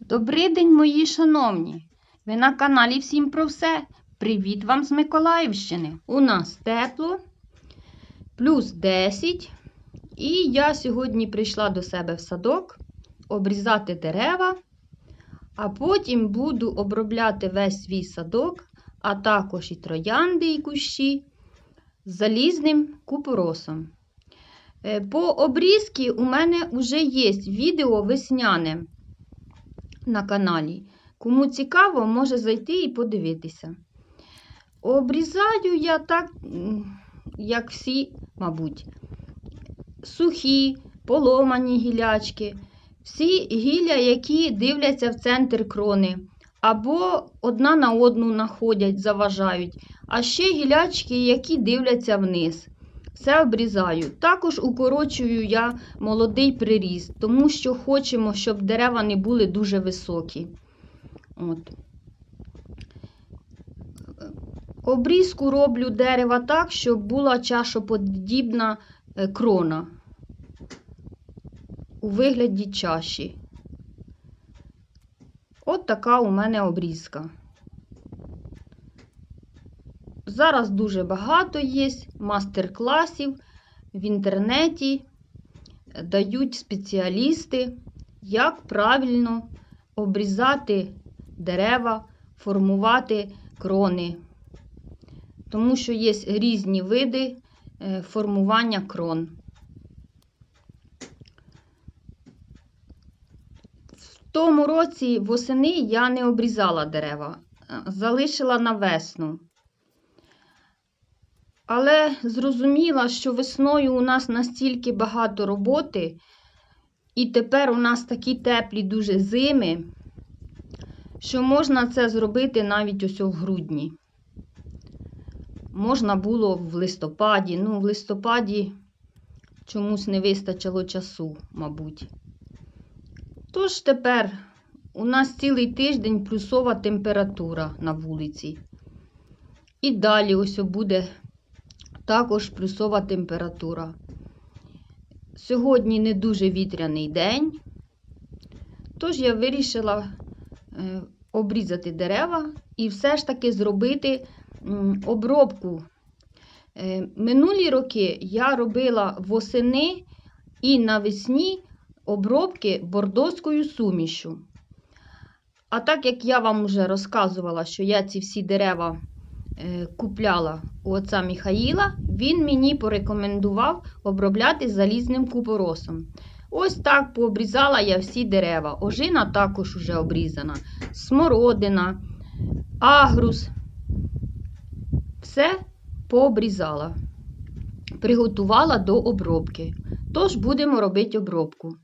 Добрий день, мої шановні! Ви на каналі Всім про все. Привіт вам з Миколаївщини. У нас тепло, плюс 10. І я сьогодні прийшла до себе в садок обрізати дерева, а потім буду обробляти весь свій садок, а також і троянди і кущі залізним купоросом. Е, По обрізці у мене вже є відео весняне на каналі. Кому цікаво, може зайти і подивитися. Обрізаю я так, як всі, мабуть, сухі, поломані гілячки, всі гілля, які дивляться в центр крони, або одна на одну находять, заважають, а ще гілячки, які дивляться вниз. Все обрізаю. Також укорочую я молодий приріст, тому що хочемо, щоб дерева не були дуже високі. От. Обрізку роблю дерева так, щоб була чашоподібна е, крона у вигляді чаші. От така у мене обрізка. Зараз дуже багато є мастер-класів в інтернеті, дають спеціалісти, як правильно обрізати дерева, формувати крони. Тому що є різні види е, формування крон. В тому році восени я не обрізала дерева, е, залишила на весну. Але зрозуміла, що весною у нас настільки багато роботи, і тепер у нас такі теплі дуже зими, що можна це зробити навіть ось у грудні. Можна було в листопаді. Ну, в листопаді чомусь не вистачило часу, мабуть. Тож тепер у нас цілий тиждень плюсова температура на вулиці. І далі ось буде також плюсова температура. Сьогодні не дуже вітряний день, тож я вирішила е, обрізати дерева і все ж таки зробити обробку. Е, Минулі роки я робила восени і навесні обробки бордоською сумішю. А так як я вам вже розказувала, що я ці всі дерева купляла у отця Міхаїла, він мені порекомендував обробляти залізним купоросом. Ось так пообрізала я всі дерева. Ожина також уже обрізана, смородина, агрус. Все пообрізала, приготувала до обробки. Тож будемо робити обробку.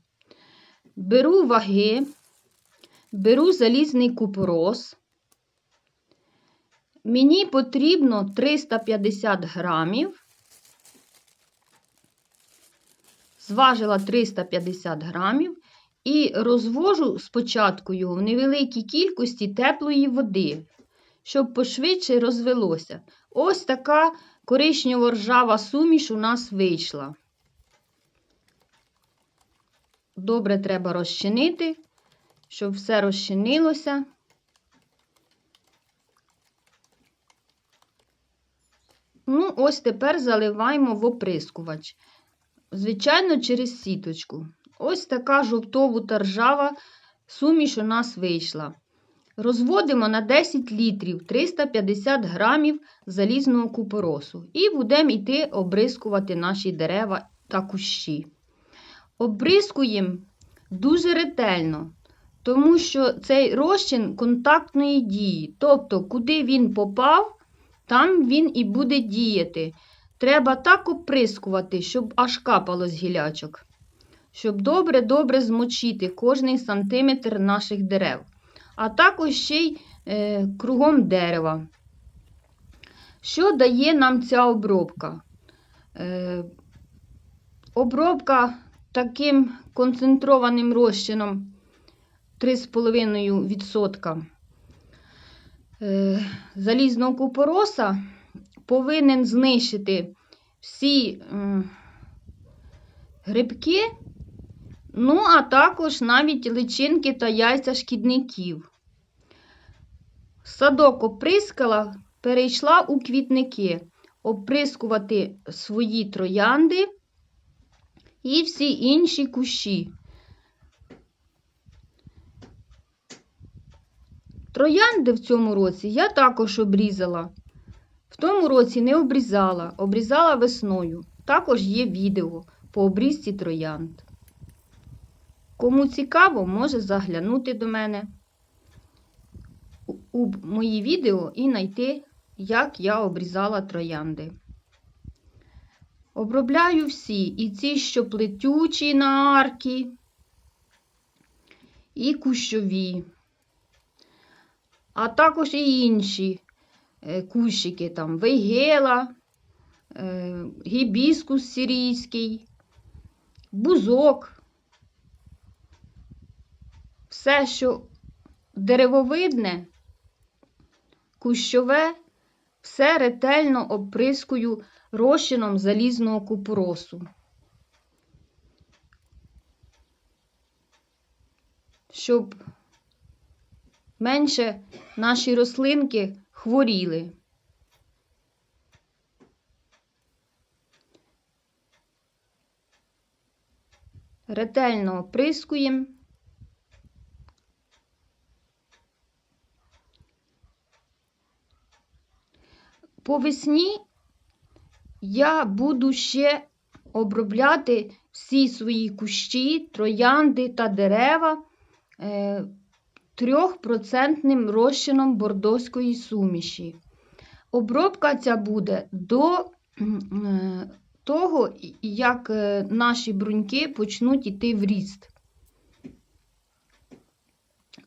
Беру ваги, беру залізний купорос. Мені потрібно 350 грамів. Зважила 350 грамів і розвожу спочатку його в невеликій кількості теплої води, щоб пошвидше розвелося. Ось така коричнево ржава суміш у нас вийшла. Добре треба розчинити, щоб все розчинилося. Ось тепер заливаємо в оприскувач. Звичайно, через сіточку. Ось така жовтову та ржава суміш у нас вийшла. Розводимо на 10 літрів 350 грамів залізного купоросу. І будемо йти обрискувати наші дерева та кущі. Обрискуємо дуже ретельно, тому що цей розчин контактної дії. Тобто, куди він попав, там він і буде діяти. Треба так оприскувати, щоб аж капало з гілячок. Щоб добре-добре змочити кожний сантиметр наших дерев. А також ще й е, кругом дерева. Що дає нам ця обробка? Е, обробка таким концентрованим розчином 3,5% е, залізного купороса повинен знищити всі грибки, ну, а також навіть личинки та яйця шкідників. Садок оприскала, перейшла у квітники, оприскувати свої троянди і всі інші кущі. Троянди в цьому році я також обрізала. В тому році не обрізала, обрізала весною. Також є відео по обрізці троянд. Кому цікаво, може заглянути до мене у- мої відео і знайти, як я обрізала троянди. Обробляю всі, і ці, що плетючі на арки, і кущові, а також і інші е, кущики, там вейгела, е, гібіскус сирійський, бузок. Все, що деревовидне, кущове, все ретельно обприскую розчином залізного купоросу. Щоб менше наші рослинки хворіли. Ретельно оприскуємо. По весні я буду ще обробляти всі свої кущі, троянди та дерева е, трьохпроцентним розчином бордоської суміші. Обробка ця буде до е, того, як е, наші бруньки почнуть йти в ріст.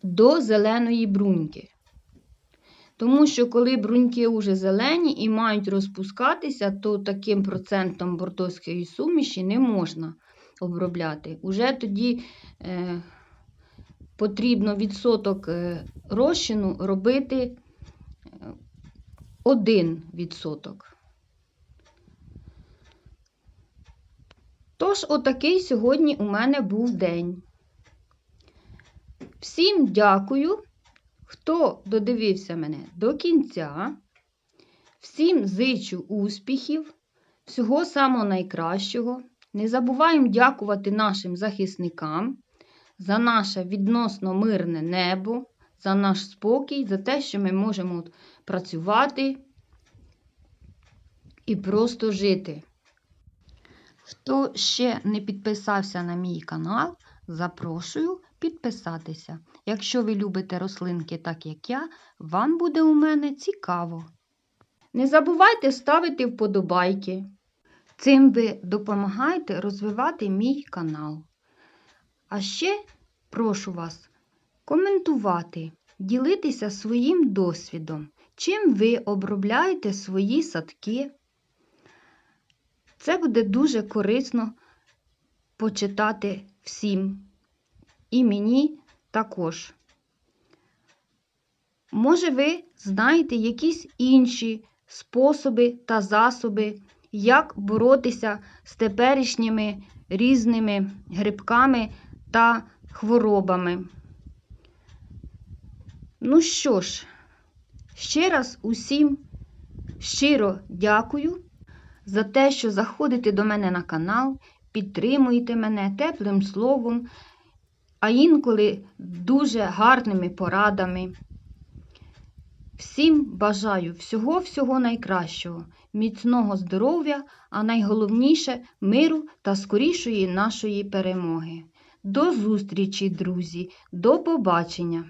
До зеленої бруньки. Тому що коли бруньки вже зелені і мають розпускатися, то таким процентом бордоської суміші не можна обробляти. Уже тоді е, потрібно відсоток е, розчину робити е, 1 відсоток. Тож, отакий сьогодні у мене був день. Всім дякую, хто додивився мене до кінця. Всім зичу успіхів, всього самого найкращого. Не забуваємо дякувати нашим захисникам за наше відносно мирне небо, за наш спокій, за те, що ми можемо працювати і просто жити. Хто ще не підписався на мій канал, запрошую підписатися. Якщо ви любите рослинки так, як я, вам буде у мене цікаво. Не забувайте ставити вподобайки. Цим ви допомагаєте розвивати мій канал. А ще прошу вас коментувати, ділитися своїм досвідом, чим ви обробляєте свої садки. Це буде дуже корисно почитати всім. І мені також. Може, ви знаєте якісь інші способи та засоби, як боротися з теперішніми різними грибками та хворобами. Ну що ж, ще раз усім щиро дякую за те, що заходите до мене на канал, підтримуєте мене теплим словом, а інколи дуже гарними порадами. Всім бажаю всього-всього найкращого, міцного здоров'я, а найголовніше миру та скорішої нашої перемоги. До зустрічі, друзі, до побачення!